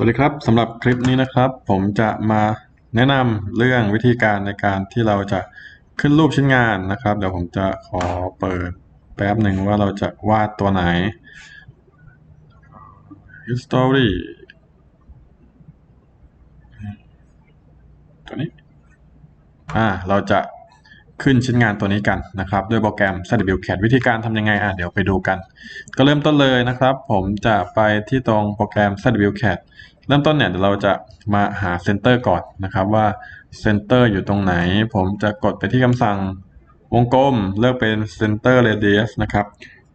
สวัสดีครับสำหรับคลิปนี้นะครับ ผมจะมาแนะนำเรื่องวิธีการในการที่เราจะขึ้นรูปชิ้นงานนะครับ เดี๋ยวผมจะขอเปิดแป๊บหนึ่งว่าเราจะวาดตัวไหน history ตัวนี้อ่าเราจะ ขึ้นชิ้นงานตัวนี้กันนะครับ ด้วยโปรแกรม ZWCAD วิธีการทำยังไงอะเดี๋ยวไปดูกัน ก็เริ่มต้นเลยนะครับ ผมจะไปที่ตรงโปรแกรม ZWCAD เริ่มต้นเนี่ยเดี๋ยวเราจะมาหาเซนเตอร์ก่อนนะครับว่าเซนเตอร์อยู่ตรงไหน ผมจะกดไปที่คำสั่งวงกลมเลือกเป็น Center Radius นะครับ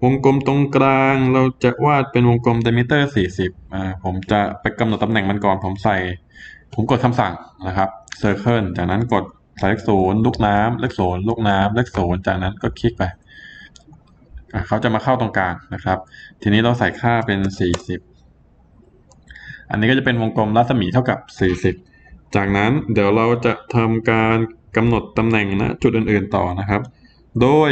วงกลมตรงกลางเราจะวาดเป็นวงกลม diameter 40อ่าผมจะไปกำหนดตำแหน่งมันก่อน ผมใส่ ผมกดคำสั่งนะครับ Circle จากนั้นกด ใส่เลขศูนย์ลูกน้ำเลขศูนย์ลูกน้ำเลขศูนย์จากนั้นก็คลิกไปเขาจะมาเข้าตรงกลางนะครับ ทีนี้เราใส่ค่าเป็น 40 อันนี้ก็จะเป็นวงกลมรัศมีเท่ากับ 40 จากนั้นเดี๋ยวเราจะทำการกำหนดตำแหน่งนะจุดอื่นๆต่อนะครับ โดย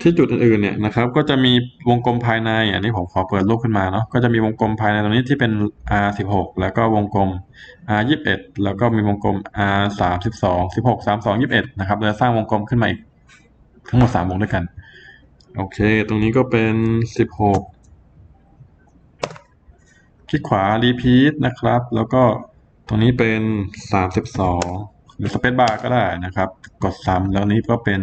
ที่จุดอื่นๆเนี่ยนะครับก็จะมีวงกลมภายใน อันนี้ผมขอเปิดรูปขึ้นมาเนาะก็จะมีวงกลมภายในตรงนี้ที่เป็น R16 แล้วก็วงกลม R21 แล้วก็มีวงกลม R32 16 32 21นะครับเราจะสร้างวงกลมขึ้นมาอีกทั้งหมด3วงด้วยกันโอเค ตรงนี้ก็เป็น 16 คลิกขวา repeat นะครับ แล้วก็ตรงนี้เป็น 32 หรือ space bar ก็ได้นะครับ กดซ้ำแล้วนี้ก็เป็น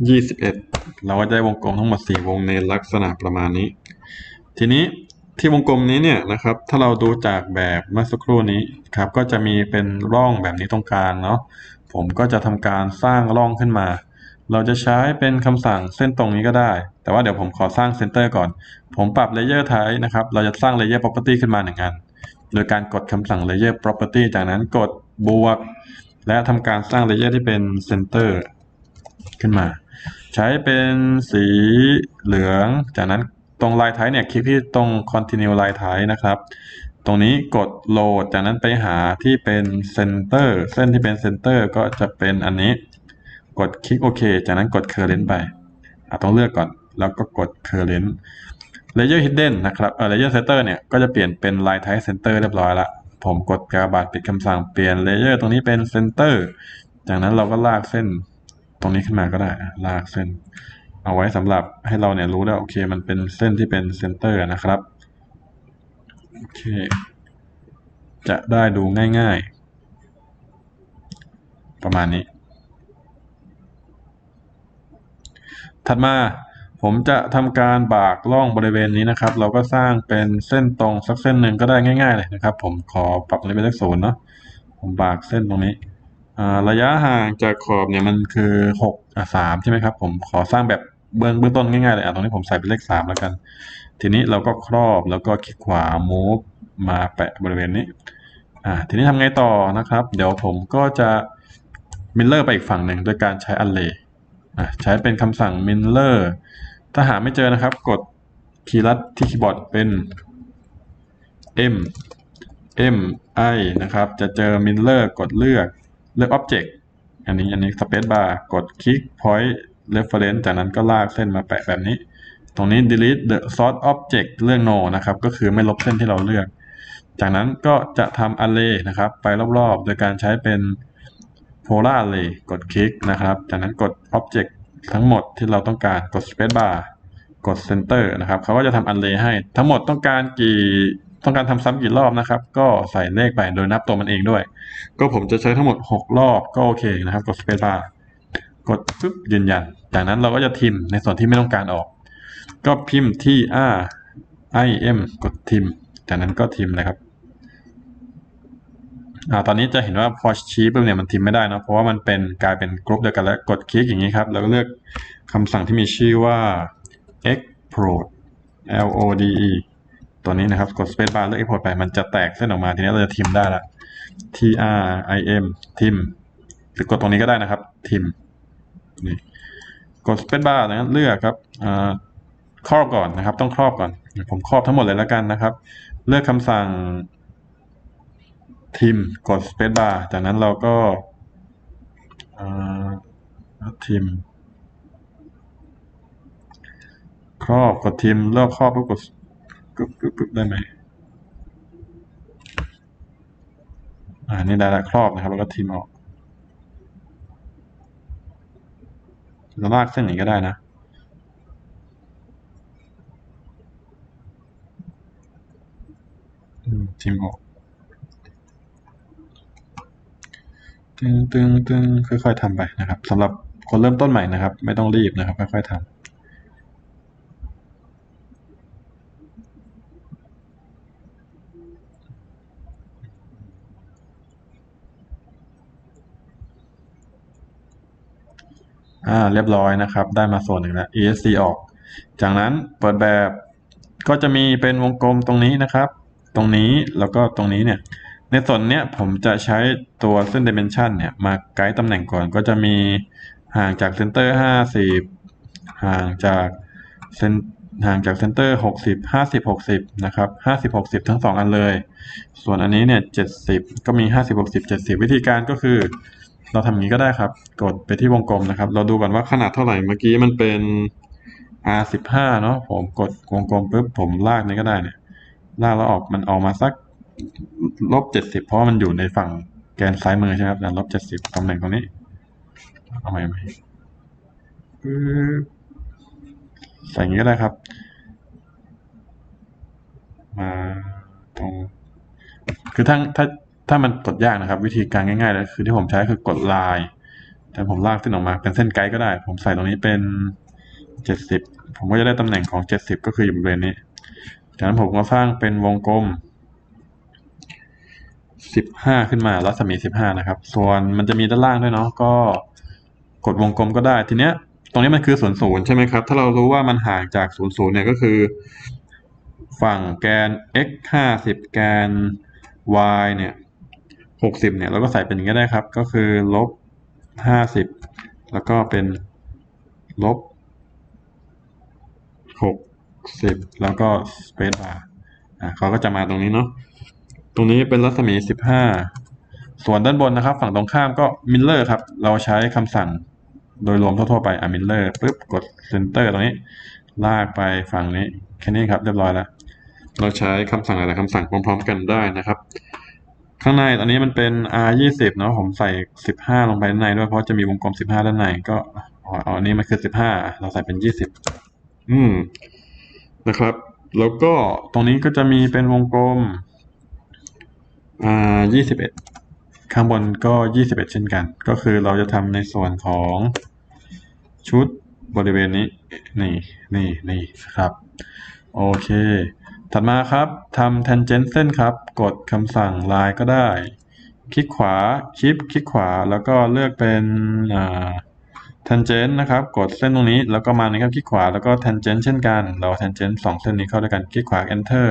21เราก็จะได้วงกลมทั้งหมด4วงในลักษณะประมาณนี้ ทีนี้ที่วงกลมนี้เนี่ยนะครับ ถ้าเราดูจากแบบเมื่อสักครู่นี้ครับ ก็จะมีเป็นร่องแบบนี้ตรงกลางเนาะผมก็จะทำการสร้างร่องขึ้นมา เราจะใช้เป็นคำสั่งเส้นตรงนี้ก็ได้ แต่ว่าเดี๋ยวผมขอสร้างเซนเตอร์ก่อน ผมปรับ Layer Type นะครับ เราจะสร้าง Layer Property ขึ้นมาหนึ่งอัน โดยการกดคำสั่ง Layer Property จากนั้นกดบวก และทำการสร้าง Layer ที่เป็น Center ขึ้นมา ใช้เป็นสีเหลือง จากนั้นตรงลายไทป์เนี่ยคลิกที่ตรง Continue ลายไทป์นะครับ ตรงนี้กดโหลด จากนั้นไปหาที่เป็น Center เส้นที่เป็น Center ก็จะเป็นอันนี้ กดคลิกโอเค จากนั้นกด Current ไปต้องเลือกก่อน แล้วก็กด Current Layer Hidden นะครับเอ่อ Layer Setter เนี่ยก็จะเปลี่ยนเป็น Line Type Center เรียบร้อยละ ผมกดกระบาดปิดคำสั่งเปลี่ยน Layer ตรงนี้เป็น Center จากนั้นเราก็ลากเส้น ตรงนี้ขึ้นมาก็ได้ลากเส้น เอาไว้สำหรับให้เราเนี่ยรู้ได้โอเค มันเป็นเส้นที่เป็น Center นะครับโอเค จะได้ดูง่าย ๆ ประมาณนี้ ถัดมาผมจะทำการบากล่องบริเวณนี้นะครับ เราก็สร้างเป็นเส้นตรงสักเส้นหนึ่งก็ได้ง่าย ๆ เลยนะครับ ผมขอปรับในเป็นเลขศูนย์เนาะผมบากเส้นตรงนี้ ระยะห่างจากขอบเนี่ยมันคือหกสามใช่ไหมครับผมขอสร้างแบบเบื้องเบื้องต้นง่ายๆเลยอะตรงนี้ผมใส่เป็นเลขสามแล้วกัน ทีนี้เราก็ครอบแล้วก็คลิกขวา move มาแปะบริเวณนี้อ่าทีนี้ทำไงต่อนะครับ เดี๋ยวผมก็จะมิลเลอร์ไปอีกฝั่งหนึ่งโดยการใช้ array อะใช้เป็นคำสั่ง miller ถ้าหาไม่เจอนะครับ กดคีย์ลัดที่คีย์บอร์ดเป็น m m i นะครับ จะเจอ miller กดเลือก เลือก object อันนี้อันนี้ space bar กดคลิก point reference จากนั้นก็ลากเส้นมาแปะแบบนี้ ตรงนี้ delete the source object เลือก no นะครับ ก็คือไม่ลบเส้นที่เราเลือก จากนั้นก็จะทำ array นะครับ ไปรอบๆ โดยการใช้เป็น polar array กดคลิกนะครับ จากนั้นกด object ทั้งหมดที่เราต้องการกด space bar กด center นะครับ เขาก็จะทำ array ให้ทั้งหมดต้องการกี่ ต้องการทำซ้ำกี่รอบนะครับ ก็ใส่เลขไปโดยนับตัวมันเองด้วย ก็ผมจะใช้ทั้งหมด 6 รอบก็โอเคนะครับ กด space bar กดปึ๊บยืนยัน จากนั้นเราก็จะทิมในส่วนที่ไม่ต้องการออก ก็พิมพ์ที่ r i m กดทิม จากนั้นก็ทิมเลยครับอ่าตอนนี้จะเห็นว่าพอชี้ปุ๊บเนี่ยมันทิมไม่ได้นะเพราะว่ามันเป็นกลายเป็นกรุ๊ปเดียวกันแล้วกดคลิกอย่างนี้ครับ แล้วก็เลือกคำสั่งที่มีชื่อว่า export l o d e ตัวนี้นะครับ กด space bar เลือก export ไป มันจะแตกเส้นออกมา ทีนี้เราจะทิมได้ละ t r i m ทิมหรือกดตรงนี้ก็ได้นะครับทิมนี่กด space bar นะเลือกครับอ่าครอบก่อนนะครับ ต้องครอบก่อน ผมครอบทั้งหมดเลยแล้วกันนะครับ เลือกคำสั่งทิมกด space bar จากนั้นเราก็ทิมครอบกดทิมเลือกครอบปุ๊บกดึ๊บปึ๊บปึ๊บได้ไหมอ่านี่ได้ละครอบนะครับ แล้วก็ทิมออกเราลากเส้นอย่างนี้ก็ได้นะทิมออกตึงตึงตึงค่อยๆทำไปนะครับสำหรับคนเริ่มต้นใหม่นะครับ ไม่ต้องรีบนะครับ ค่อยๆทำ อ่าเรียบร้อยนะครับ ได้มาส่วนหนึ่งแล้ว ESC ออก จากนั้นเปิดแบบก็จะมีเป็นวงกลมตรงนี้นะครับ ตรงนี้แล้วก็ตรงนี้เนี่ย ในส่วนเนี้ยผมจะใช้ตัวเส้น dimension เนี่ยมาไกด์ตำแหน่งก่อนก็จะมีห่างจากเซนเตอร์50ห่างจากเซนห่างจากเซนเตอร์60 50 60นะครับ50 60ทั้งสองอันเลย ส่วนอันนี้เนี่ย70ก็มี50 60 70วิธีการก็คือ เราทำอย่างนี้ก็ได้ครับ กดไปที่วงกลมนะครับ เราดูก่อนว่าขนาดเท่าไหร่ เมื่อกี้มันเป็น R สิบห้าเนาะ ผมกดวงกลมปุ๊บผมลากนี้ก็ได้เนี่ย ลากแล้วออกมันออกมาสักลบเจ็ดสิบเพราะมันอยู่ในฝั่งแกนซ้ายมือใช่ไหมครับลบเจ็ดสิบตำแหน่งตรงนี้ เอาใหม่ใหม่ปึ๊บใส่อย่างนี้ก็ได้ครับ มาตรง คือถ้าถ้า ถ้ามันกดยากนะครับ วิธีการง่ายๆเลยคือที่ผมใช้คือกดลาย แต่ผมลากเส้นออกมาเป็นเส้นไกด์ก็ได้ ผมใส่ตรงนี้เป็นเจ็ดสิบผมก็จะได้ตำแหน่งของเจ็ดสิบก็คืออยู่บริเวณนี้ จากนั้นผมก็สร้างเป็นวงกลมสิบห้าขึ้นมารัศมีสิบห้านะครับ ส่วนมันจะมีด้านล่างด้วยเนาะก็กดวงกลมก็ได้ทีเนี้ยตรงนี้มันคือศูนย์ศูนย์ใช่ไหมครับ ถ้าเรารู้ว่ามันห่างจากศูนย์ศูนย์เนี่ยก็คือ ฝั่งแกน x ห้าสิบแกน y เนี่ย หกสิบเนี่ยเราก็ใส่เป็นอย่างนี้ได้ครับ ก็คือลบห้าสิบแล้วก็เป็นลบหกสิบแล้วก็ space bar อะเขาก็จะมาตรงนี้เนาะตรงนี้เป็นรัศมีสิบห้าส่วนด้านบนนะครับ ฝั่งตรงข้ามก็ miller ครับ เราใช้คำสั่งโดยรวมทั่วๆไปอะ miller ปุ๊บกด center ตรงนี้ ลากไปฝั่งนี้แค่นี้ครับเรียบร้อยแล้ว เราใช้คำสั่งหลายๆคำสั่งพร้อม ๆ กันได้นะครับ ข้างในตอนนี้มันเป็น R ยี่สิบเนาะผมใส่สิบห้าลงไปด้านในด้วยเพราะจะมีวงกลมสิบห้าด้านในก็อ๋ออันนี้มันคือสิบห้าเราใส่เป็นยี่สิบอืมนะครับ แล้วก็ตรงนี้ก็จะมีเป็นวงกลมอ่ายี่สิบเอ็ดข้างบนก็ยี่สิบเอ็ดเช่นกัน ก็คือเราจะทำในส่วนของชุดบริเวณนี้ นี่นี่นี่ครับ โอเค ถัดมาครับทำ tangent เส้นครับ กดคำสั่ง line ก็ได้ คลิกขวาชิปคลิกขวาแล้วก็เลือกเป็น tangent นะครับ กดเส้นตรงนี้แล้วก็มานะครับคลิกขวาแล้วก็ tangent เช่นกัน เรา tangent สองเส้นนี้เข้าด้วยกันคลิกขวา enter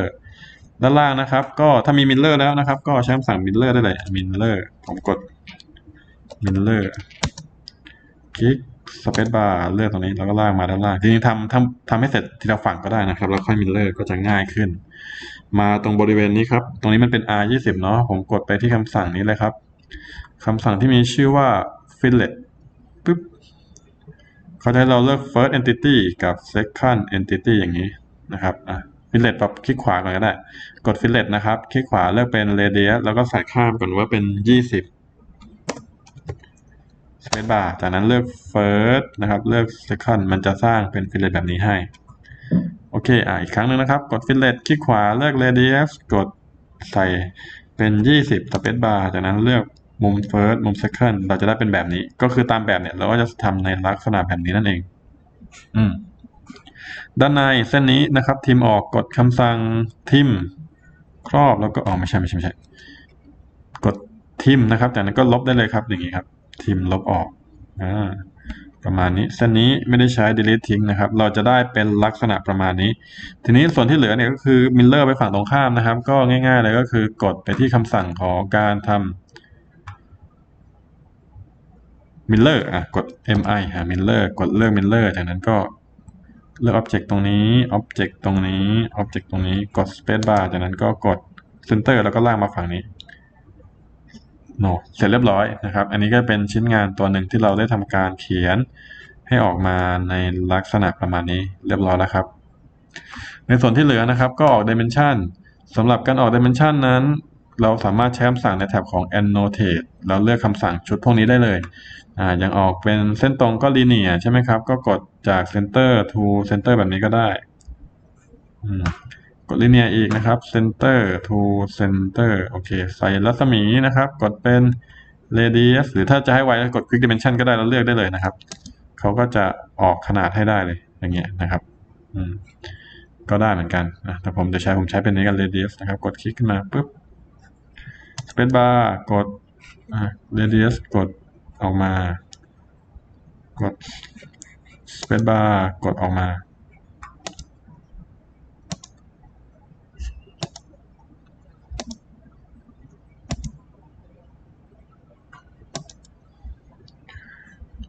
ด้านล่างนะครับ ก็ถ้ามี miller แล้วนะครับ ก็ใช้คำสั่ง miller ได้เลย miller ผมกด miller คลิก space bar เลือกตรงนี้แล้วก็ลากมาด้านล่างจริงๆทำทำทำให้เสร็จทีละฝั่งก็ได้นะครับ แล้วค่อย miller ก็จะง่ายขึ้น มาตรงบริเวณนี้ครับ ตรงนี้มันเป็น R ยี่สิบเนาะผมกดไปที่คำสั่งนี้เลยครับคำสั่งที่มีชื่อว่า fillet ปึ๊บเขาจะให้เราเลือก first entity กับ second entity อย่างนี้นะครับอะ fillet ปรับคลิกขวาก่อนก็ได้ กด fillet นะครับ คลิกขวาเลือกเป็น radius แล้วก็ใส่ข้ามก่อนว่าเป็นยี่ สิบ space bar จากนั้นเลือก first นะครับ เลือก second มันจะสร้างเป็น fillet แบบนี้ให้ โอเค อะอีกครั้งหนึ่งนะครับ กด fillet คลิกขวาเลือก radius กดใส่เป็น 20 space bar จากนั้นเลือกมุม first มุม second เราจะได้เป็นแบบนี้ ก็คือตามแบบเนี่ย เราก็จะทำในลักษณะแบบนี้นั่นเอง อืมด้านในเส้นนี้นะครับ ทิมออกกดคำสั่งทิม ครอบแล้วก็อ๋อไม่ใช่ไม่ใช่ไม่ใช่ กดทิมนะครับ จากนั้นก็ลบได้เลยครับอย่างนี้ครับ ทิมลบออกอ่าประมาณนี้เส้นนี้ไม่ได้ใช้ delete ทิ้งนะครับ เราจะได้เป็นลักษณะประมาณนี้ ทีนี้ส่วนที่เหลือเนี่ยก็คือ miller ไปฝั่งตรงข้ามนะครับ ก็ง่ายๆเลยก็คือกดไปที่คำสั่งของการทำ miller อะกด mi หา miller กดเลือก miller จากนั้นก็เลือก object ตรงนี้ object ตรงนี้ object ตรงนี้กด space bar จากนั้นก็กด center แล้วก็ลากมาฝั่งนี้ โนเสร็จเรียบร้อยนะครับ อันนี้ก็เป็นชิ้นงานตัวหนึ่งที่เราได้ทำการเขียนให้ออกมาในลักษณะประมาณนี้เรียบร้อยแล้วครับ ในส่วนที่เหลือนะครับ ก็ออก dimension สำหรับการออก dimension นั้น เราสามารถใช้คำสั่งในแท็บของ annotate แล้วเลือกคำสั่งชุดพวกนี้ได้เลยอ่าอย่างออกเป็นเส้นตรงก็ linear ใช่ไหมครับ ก็กดจาก center to center แบบนี้ก็ได้อืม กด linear อีกนะครับ center to center โอเค ใส่รัศมีนะครับ กดเป็น radius หรือถ้าจะให้ไวก็กด quick dimension ก็ได้แล้วเลือกได้เลยนะครับ เขาก็จะออกขนาดให้ได้เลยอย่างเงี้ยนะครับอืมก็ได้เหมือนกันนะแต่ผมจะใช้ผมใช้เป็นนี้กัน radius นะครับ กดคลิกขึ้นมาปุ๊บ space bar กดอ่า radius กดออกมา กด space bar กดออกมา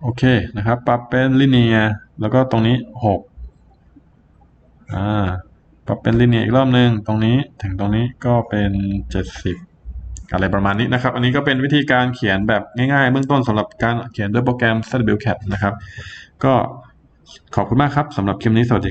โอเคนะครับ ปรับเป็นลิเนียแล้วก็ตรงนี้หกอ่าปรับเป็นลิเนียอีกรอบหนึ่งตรงนี้ถึงตรงนี้ก็เป็นเจ็ดสิบอะไรประมาณนี้นะครับ อันนี้ก็เป็นวิธีการเขียนแบบง่ายๆ เบื้องต้นสำหรับการเขียนด้วยโปรแกรม ZWCAT นะครับ ก็ขอบคุณมากครับสำหรับคลิปนี้สวัสดี